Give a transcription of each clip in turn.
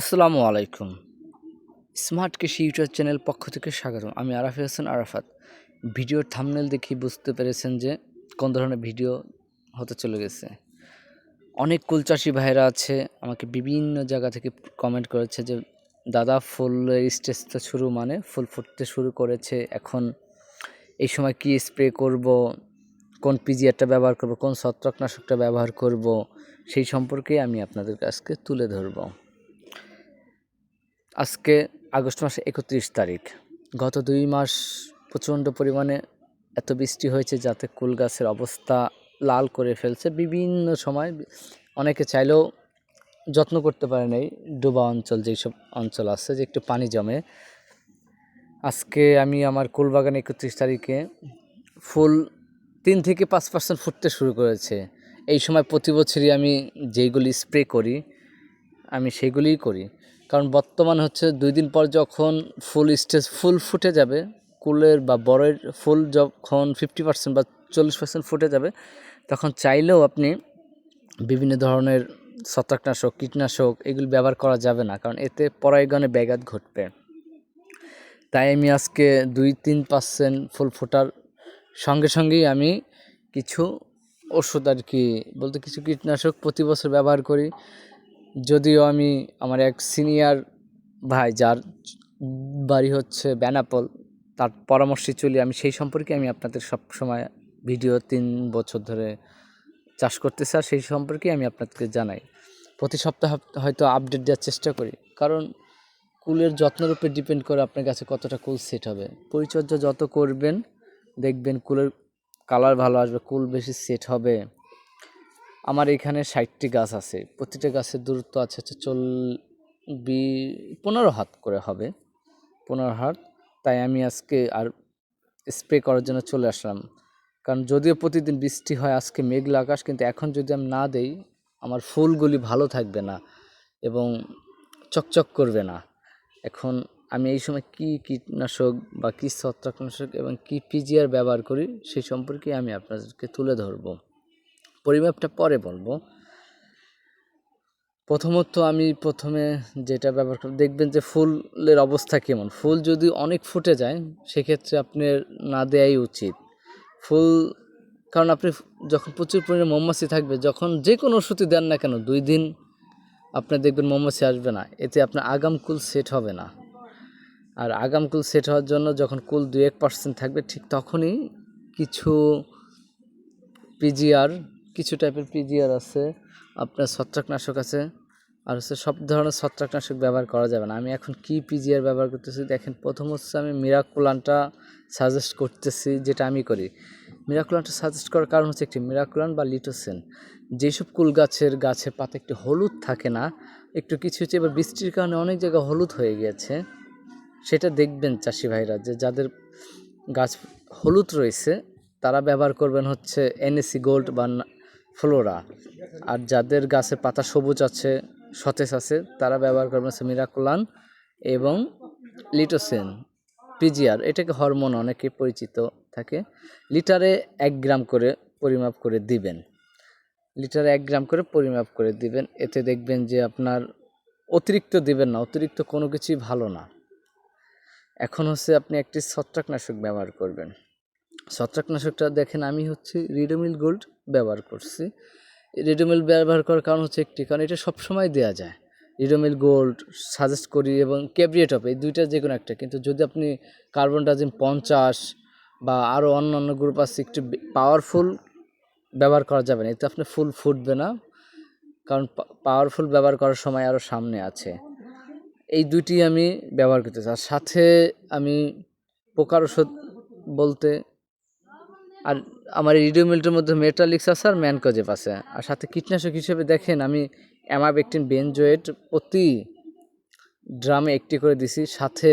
আসসালামু আলাইকুম। স্মার্ট কৃষি ইউটিউব চ্যানেল পক্ষ থেকে স্বাগতম। আমি আরাফি হোসেন আরাফাত। ভিডিওর থামনেল দেখি বুঝতে পেরেছেন যে কোন ধরনের ভিডিও হতে চলে গেছে। অনেক কুলচাষি ভাইরা আছে, আমাকে বিভিন্ন জায়গা থেকে কমেন্ট করেছে যে, দাদা, ফুলের স্টেজটা শুরু মানে ফুল ফুটতে শুরু করেছে, এখন এই সময় কি স্প্রে করব? কোন পিজিআরটা ব্যবহার করব? কোন ছত্রাকনাশকটা ব্যবহার করব? সেই সম্পর্কে আমি আপনাদের কাছকে তুলে ধরবো। আজকে আগস্ট মাসে একত্রিশ তারিখ। গত দুই মাস প্রচণ্ড পরিমাণে এত বৃষ্টি হয়েছে যাতে কুল গাছের অবস্থা লাল করে ফেলছে। বিভিন্ন সময় অনেকে চাইলেও যত্ন করতে পারে নাই। ডোবা অঞ্চল, যেসব অঞ্চল আছে, যে একটু পানি জমে। আজকে আমি আমার কুল বাগানে একত্রিশ তারিখে ফুল তিন থেকে পাঁচ পার্সেন্ট ফুটতে শুরু করেছে। এই সময় প্রতি বছরই আমি যেইগুলি স্প্রে করি, আমি সেগুলিই করি। কারণ বর্তমান হচ্ছে দুই দিন পর যখন ফুল স্টেজ ফুল ফুটে যাবে, কুলের বা বড়ের ফুল যখন ফিফটি পার্সেন্ট বা চল্লিশ পার্সেন্ট ফুটে যাবে, তখন চাইলেও আপনি বিভিন্ন ধরনের ছত্রাকনাশক, কীটনাশক এগুলি ব্যবহার করা যাবে না, কারণ এতে পরাগণে ব্যাঘাত ঘটবে। তাই আমি আজকে দুই তিন পার্সেন্ট ফুল ফোটার সঙ্গে সঙ্গেই আমি কিছু ওষুধ আর কি, বলতে কিছু কীটনাশক প্রতি বছর ব্যবহার করি। যদিও আমি আমার এক সিনিয়র ভাই, যার বাড়ি হচ্ছে বেনাপোল, তার পরামর্শে চলি, আমি সেই সম্পর্কে আমি আপনাদের সব সময় ভিডিও তিন বছর ধরে চাষ করতেছি, আর সেই সম্পর্কে আমি আপনাদেরকে জানাই। প্রতি সপ্তাহ হয়তো আপডেট দেওয়ার চেষ্টা করি, কারণ কুলের যত্নের উপর ডিপেন্ড করে আপনার কাছে কতটা কুল সেট হবে। পরিচর্যা যত করবেন, দেখবেন কুলের কালার ভালো আসবে, কুল বেশি সেট হবে। আমার এখানে ষাটটি গাছ আছে। প্রতিটা গাছের দূরত্ব আছে হচ্ছে চল বি পনেরো হাত করে হবে, পনেরো হাত। তাই আমি আজকে আর স্প্রে করার জন্য চলে আসলাম। কারণ যদিও প্রতিদিন বৃষ্টি হয়, আজকে মেঘলা আকাশ, কিন্তু এখন যদি আমি না দেই, আমার ফুলগুলি ভালো থাকবে না এবং চকচক করবে না। এখন আমি এই সময় কি কীটনাশক বা কী ছত্রাকনাশক এবং কী পিজিআর ব্যবহার করি, সেই সম্পর্কে আমি আপনাদেরকে তুলে ধরবো। পরিমাপটা পরে বলব। প্রথমত আমি প্রথমে যেটা ব্যবহার করব, দেখবেন যে ফুলের অবস্থা কেমন। ফুল যদি অনেক ফুটে যায়, সেক্ষেত্রে আপনার না দেয়াই উচিত। ফুল, কারণ আপনি যখন প্রচুর পরিমাণে মৌমাছি থাকবে, যখন যে কোনো ওষুধই দেন না কেন, দুই দিন আপনার দেখবেন মৌমাছি আসবে না। এতে আপনার আগাম কুল সেট হবে না। আর আগাম কুল সেট হওয়ার জন্য যখন কুল দু এক পার্সেন্ট থাকবে, ঠিক তখনই কিছু পিজিআর কিছু টাইপের পিজিআর আছে, আপনার ছত্রাকনাশক আছে, আর হচ্ছে সব ধরনের ছত্রাকনাশক ব্যবহার করা যাবে না। আমি এখন কি পিজিআর ব্যবহার করতেছি, দেখেন প্রথম হচ্ছে আমি মিরাকুলানটা সাজেস্ট করতেছি, যেটা আমি করি। মিরাকুলানটা সাজেস্ট করার কারণ হচ্ছে একটি মিরাকুলান বা লিটোসেন যেসব কুল গাছের গাছের পাতা একটু হলুদ থাকে না, একটু কিছু হচ্ছে এবার বৃষ্টির কারণে অনেক জায়গায় হলুদ হয়ে গিয়েছে। সেটা দেখবেন চাষি ভাইরা, যে যাদের গাছ হলুদ রয়েছে, তারা ব্যবহার করবেন হচ্ছে এনএসি গোল্ড বা ফ্লোরা। আর যাদের গাছে পাতা সবুজ আছে, সতেজ আছে, তারা ব্যবহার করবেন হচ্ছে মিরাকুলান এবং লিটোসেন, পিজিআর। এটাকে হরমোন অনেকে পরিচিত থাকে। লিটারে এক গ্রাম করে পরিমাপ করে দিবেন। লিটারে এক গ্রাম করে পরিমাপ করে দিবেন। এতে দেখবেন যে আপনার অতিরিক্ত দিবেন না, অতিরিক্ত কোনো কিছুই ভালো না। এখন হচ্ছে আপনি একটি ছত্রাকনাশক ব্যবহার করবেন। ছত্রাকনাশকটা দেখেন, আমি হচ্ছে রিডোমিল গোল্ড ব্যবহার করছি। রিডোমিল ব্যবহার করার কারণ হচ্ছে একটি, কারণ এটা সবসময় দেওয়া যায়। রিডোমিল গোল্ড সাজেস্ট করি এবং ক্যাবরিয়েটপ এই দুইটা যে কোনো একটা। কিন্তু যদি আপনি কার্বন ডাইজিম পঞ্চাশ বা আরও অন্য অন্য গ্রুপ আছে, একটু পাওয়ারফুল ব্যবহার করা যাবে না। এতে আপনি ফুল ফুটবে না, কারণ পাওয়ারফুল ব্যবহার করার সময় আরও সামনে আছে। এই দুইটি আমি ব্যবহার করতে চাই। আর সাথে আমি পোকার ওষুধ বলতে আর আমার এই রিডিওমিলটার মধ্যে মেটালিক্স আছে আর ম্যানকজেব আছে। আর সাথে কীটনাশক হিসেবে দেখেন, আমি অ্যামাবেকটিন বেনজোয়েট প্রতি ড্রামে একটি করে দিছি, সাথে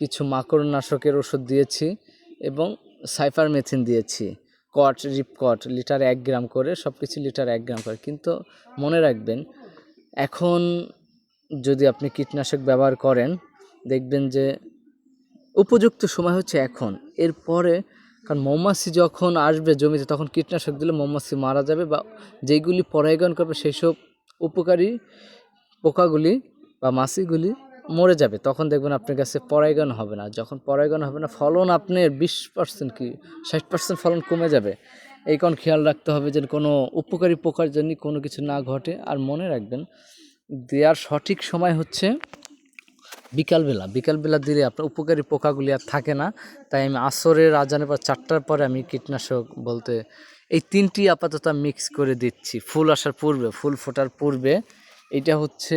কিছু মাকড়নাশকের ওষুধ দিয়েছি এবং সাইফার মেথিন দিয়েছি। কট রিপকট লিটার এক গ্রাম করে সব কিছু লিটার এক গ্রাম করে। কিন্তু মনে রাখবেন, এখন যদি আপনি কীটনাশক ব্যবহার করেন, দেখবেন যে উপযুক্ত সময় হচ্ছে এখন। এরপরে কারণ মৌমাছি যখন আসবে জমিতে, তখন কীটনাশক দিলে মৌমাছি মারা যাবে বা যেইগুলি পরাগায়ন করবে সেই সব উপকারী পোকাগুলি বা মাছিগুলি মরে যাবে। তখন দেখবেন আপনার কাছে পরাগন হবে না। যখন পরাগন হবে না, ফলন আপনার বিশ পার্সেন্ট কি, ষাট পার্সেন্ট ফলন কমে যাবে। এই কারণ খেয়াল রাখতে হবে যে কোনো উপকারী পোকার জন্য কোনো কিছু না ঘটে। আর মনে রাখবেন, দেওয়ার সঠিক সময় হচ্ছে বিকালবেলা বিকালবেলা দিলে আপনার উপকারী পোকাগুলি আর থাকে না। তাই আমি আসরের আজানের পর চারটার পরে আমি কীটনাশক বলতে এই তিনটি আপাতত মিক্স করে দিচ্ছি। ফুল আসার পূর্বে, ফুল ফোটার পূর্বে। এটা হচ্ছে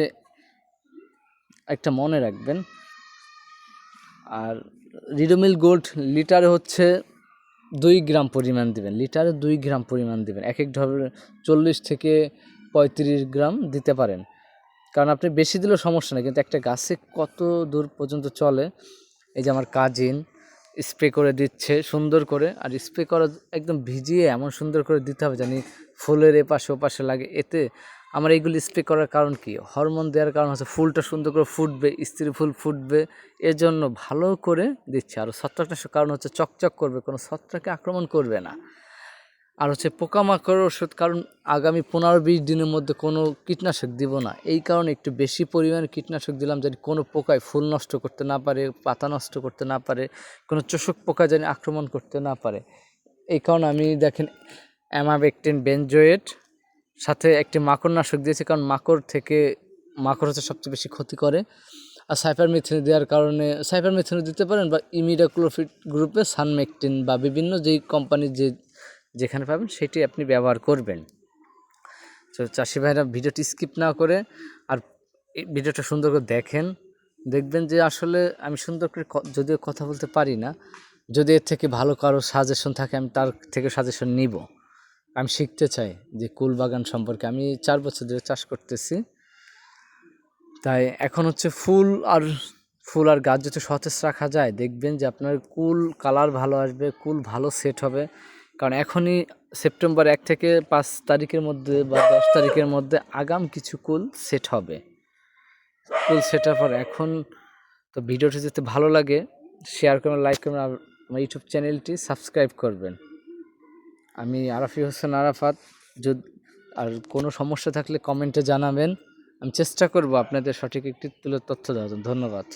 একটা মনে রাখবেন। আর রিডোমিল গোল্ড লিটারে হচ্ছে দুই গ্রাম পরিমাণ দিবেন। লিটারে দুই গ্রাম পরিমাণ দিবেন। এক এক ধরনের চল্লিশ থেকে পঁয়ত্রিশ গ্রাম দিতে পারেন। কারণ আপনি বেশি দিলেও সমস্যা নেই, কিন্তু একটা গাছে কত দূর পর্যন্ত চলে, এই যে আমার কাজিন স্প্রে করে দিচ্ছে সুন্দর করে, আর স্প্রে করা একদম ভিজিয়ে এমন সুন্দর করে দিতে হবে জানি ফুলের এপাশে ওপাশে লাগে, এতে আমার এইগুলি স্প্রে করার কারণ কি? হরমোন দেওয়ার কারণ হচ্ছে ফুলটা সুন্দর করে ফুটবে স্ত্রী ফুল ফুটবে এর জন্য ভালো করে দিচ্ছে। আর ছত্রাকনাশক কারণ হচ্ছে চকচক করবে, কোনো ছত্রাকে আক্রমণ করবে না। আর হচ্ছে পোকামাকড় ওষুধ, কারণ আগামী পনেরো বিশ দিনের মধ্যে কোনো কীটনাশক দিব না। এই কারণে একটু বেশি পরিমাণে কীটনাশক দিলাম যেন কোনো পোকায় ফুল নষ্ট করতে না পারে, পাতা নষ্ট করতে না পারে, কোনো চোষক পোকা যেন আক্রমণ করতে না পারে। এই কারণে আমি দেখেন অ্যামাবেকটিন বেনজোয়েট, সাথে একটি মাকড় নাশক দিয়েছি, কারণ মাকড় থেকে, মাকড় হচ্ছে সবচেয়ে বেশি ক্ষতি করে। আর সাইফার মিথিন দেওয়ার কারণে সাইফার মিথিন দিতে পারেন বা ইমিডাক্লোফিট গ্রুপে সানমেকটিন বা বিভিন্ন যেই কোম্পানির যে যেখানে পাবেন সেটি আপনি ব্যবহার করবেন। তো চাষি ভাইরা ভিডিওটি স্কিপ না করে আর ভিডিওটা সুন্দর করে দেখেন। দেখবেন যে আসলে আমি সুন্দর করে যদিও কথা বলতে পারি না, যদি এর থেকে ভালো কারও সাজেশন থাকে, আমি তার থেকে সাজেশন নিব। আমি শিখতে চাই যে কুল বাগান সম্পর্কে। আমি চার বছর ধরে চাষ করতেছি। তাই এখন হচ্ছে ফুল আর ফুল আর গাছ যদি সতেজ রাখা যায়, দেখবেন যে আপনার কুল কালার ভালো আসবে, কুল ভালো সেট হবে। কারণ এখনই সেপ্টেম্বর এক থেকে পাঁচ তারিখের মধ্যে বা দশ তারিখের মধ্যে আগাম কিছু কুল সেট হবে। কুল সেট হওয়ার এখন তো ভিডিওটি যদি ভালো লাগে শেয়ার করবেন লাইক করবেন, আর আমার ইউটিউব চ্যানেলটি সাবস্ক্রাইব করবেন। আমি আরাফি হোসেন আরাফাত, যদি, আর কোনো সমস্যা থাকলে কমেন্টে জানাবেন। আমি চেষ্টা করব আপনাদের সঠিক একটি তুলে তথ্য দেওয়ার জন্য। ধন্যবাদ।